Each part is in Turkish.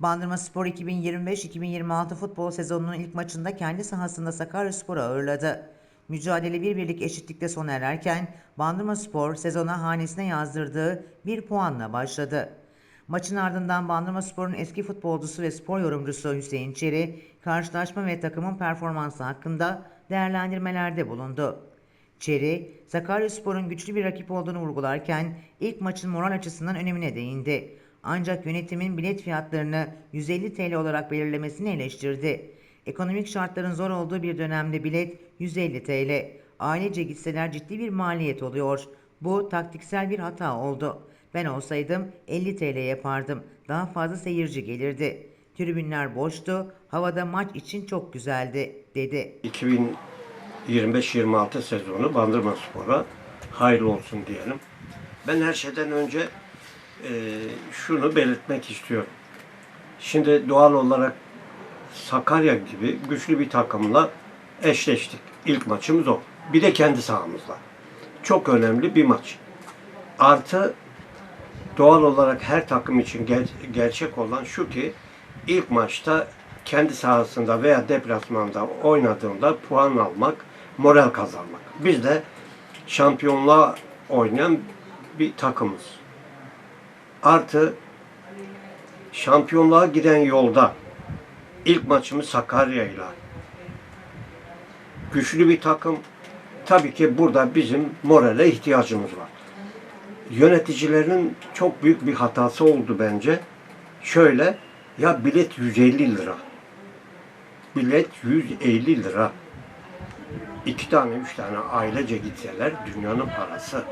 Bandırma Spor 2025-2026 futbol sezonunun ilk maçında kendi sahasında Sakaryaspor'u ağırladı. Mücadele bir birlik eşitlikte sona ererken Bandırma Spor sezona hanesine yazdırdığı bir puanla başladı. Maçın ardından Bandırma Spor'un eski futbolcusu ve spor yorumcusu Hüseyin Çeri, karşılaşma ve takımın performansı hakkında değerlendirmelerde bulundu. Çeri, Sakaryaspor'un güçlü bir rakip olduğunu vurgularken ilk maçın moral açısından önemine değindi. Ancak yönetimin bilet fiyatlarını 150 TL olarak belirlemesini eleştirdi. Ekonomik şartların zor olduğu bir dönemde bilet 150 TL. Ailece gitseler ciddi bir maliyet oluyor. Bu taktiksel bir hata oldu. Ben olsaydım 50 TL yapardım. Daha fazla seyirci gelirdi. Tribünler boştu. Havada maç için çok güzeldi, dedi. 2025-26 sezonu Bandırma Spor'a hayırlı olsun diyelim. Ben her şeyden önce şunu belirtmek istiyorum. Şimdi doğal olarak Sakarya gibi güçlü bir takımla eşleştik. İlk maçımız o. Bir de kendi sahamızda. Çok önemli bir maç. Artı doğal olarak her takım için ger- gerçek olan şu ki ilk maçta kendi sahasında veya deplasmanda oynadığında puan almak, moral kazanmak. Biz de şampiyonluğa oynayan bir takımız. Artı şampiyonluğa giden yolda ilk maçımız Sakarya'yla. Güçlü bir takım. Tabii ki burada bizim morale ihtiyacımız var yöneticilerin çok büyük bir hatası oldu bence. Şöyle, ya bilet 150 lira. Bilet 150 lira. İki tane, üç tane ailece gitseler dünyanın parası.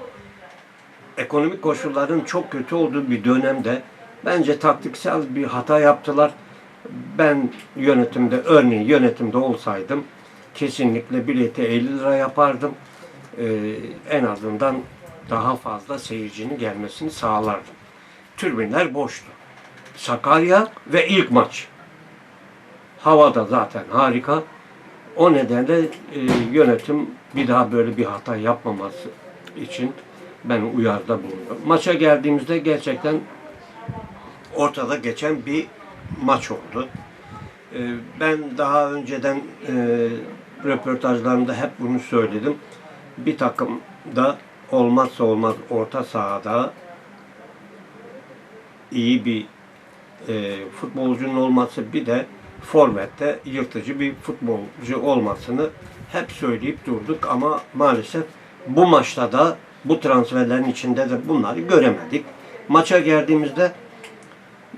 Ekonomik koşulların çok kötü olduğu bir dönemde bence taktiksel bir hata yaptılar. Ben yönetimde, örneğin yönetimde olsaydım kesinlikle bileti 50 lira yapardım. Ee, en azından daha fazla seyircinin gelmesini sağlardım. Tribünler boştu. Sakarya ve ilk maç. Havada zaten harika. O nedenle e, yönetim bir daha böyle bir hata yapmaması için ben uyarda bulundum. Maça geldiğimizde gerçekten ortada geçen bir maç oldu. E, ben daha önceden e, röportajlarımda hep bunu söyledim. Bir takımda olmazsa olmaz orta sahada iyi bir e, futbolcunun olması bir de forvette yırtıcı bir futbolcu olmasını hep söyleyip durduk ama maalesef bu maçta da bu transferlerin içinde de bunları göremedik. Maça geldiğimizde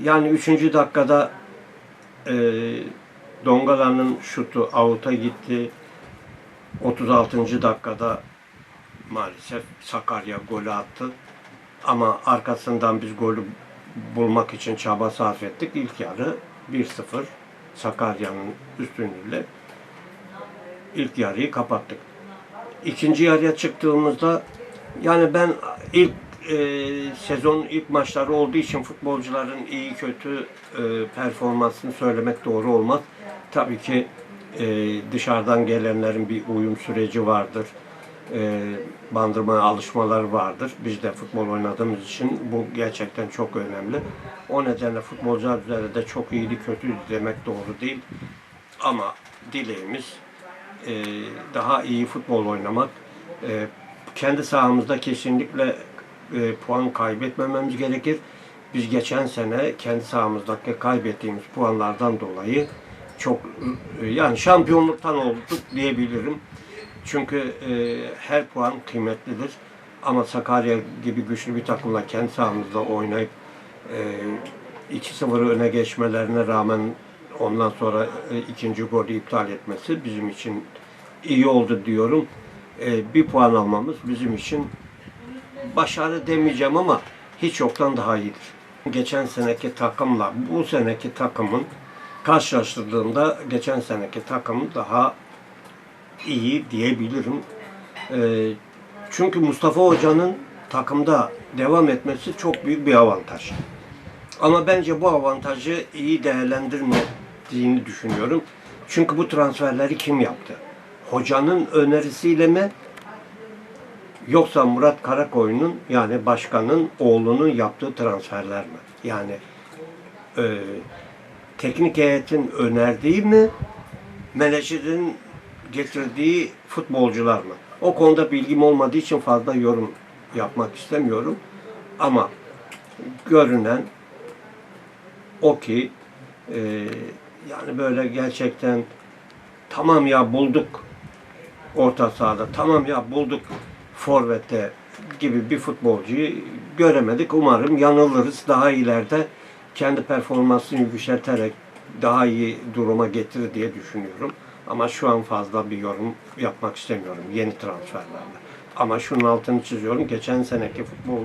yani 3. dakikada e, Dongala'nın şutu avuta gitti. 36. dakikada maalesef Sakarya golü attı. Ama arkasından biz golü bulmak için çaba sarf ettik. İlk yarı 1-0 Sakarya'nın üstünlüğüyle ilk yarıyı kapattık. İkinci yarıya çıktığımızda yani ben ilk e, sezonun ilk maçları olduğu için futbolcuların iyi kötü e, performansını söylemek doğru olmaz. Tabii ki e, dışarıdan gelenlerin bir uyum süreci vardır e, bandırmaya alışmalar vardır. Biz de futbol oynadığımız için bu gerçekten çok önemli. O nedenle futbolcular üzerinde çok iyiydi, kötüydü demek doğru değil. Ama dileğimiz e, daha iyi futbol oynamak. E, kendi sahamızda kesinlikle e, puan kaybetmememiz gerekir. Biz geçen sene kendi sahamızdaki kaybettiğimiz puanlardan dolayı çok e, yani şampiyonluktan olduk diyebilirim. Çünkü e, her puan kıymetlidir. Ama Sakarya gibi güçlü bir takımla kendi sahamızda oynayıp e, 2-0 öne geçmelerine rağmen ondan sonra e, ikinci golü iptal etmesi bizim için iyi oldu diyorum. E, bir puan almamız bizim için başarı demeyeceğim ama hiç yoktan daha iyidir. Geçen seneki takımla bu seneki takımın karşılaştırdığımda geçen seneki takım daha iyi diyebilirim. Ee, çünkü Mustafa Hoca'nın takımda devam etmesi çok büyük bir avantaj. Ama bence bu avantajı iyi değerlendirmediğini düşünüyorum. Çünkü bu transferleri kim yaptı? Hocanın önerisiyle mi? Yoksa Murat Karakoyun'un yani başkanın oğlunun yaptığı transferler mi? Yani e, teknik heyetin önerdiği mi, menajerin getirdiği futbolcular mı? O konuda bilgim olmadığı için fazla yorum yapmak istemiyorum. Ama görünen o ki e, yani böyle gerçekten tamam ya bulduk orta sahada tamam ya bulduk forvette gibi bir futbolcuyu göremedik. Umarım yanılırız. Daha ileride kendi performansını yükselterek daha iyi duruma getirir diye düşünüyorum. Ama şu an fazla bir yorum yapmak istemiyorum yeni transferlerle. Ama şunun altını çiziyorum. Geçen seneki futbol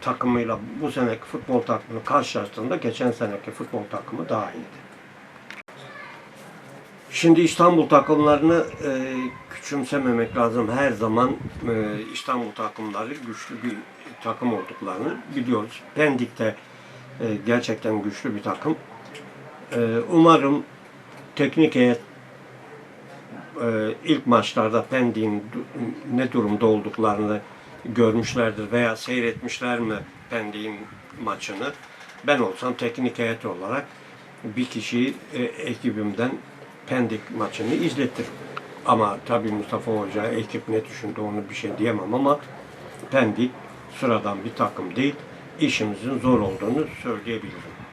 takımıyla bu seneki futbol takımını karşılaştığında geçen seneki futbol takımı daha iyiydi. Şimdi İstanbul takımlarını e, küçümsememek lazım. Her zaman e, İstanbul takımları güçlü bir takım olduklarını biliyoruz. Pendik de e, gerçekten güçlü bir takım. E, umarım teknik heyet e, ilk maçlarda Pendik'in ne durumda olduklarını görmüşlerdir veya seyretmişler mi Pendik'in maçını. Ben olsam teknik heyet olarak bir kişiyi e, ekibimden Pendik maçını izletirim. Ama tabii Mustafa Hoca ekip ne düşündü onu bir şey diyemem ama Pendik sıradan bir takım değil. İşimizin zor olduğunu söyleyebilirim.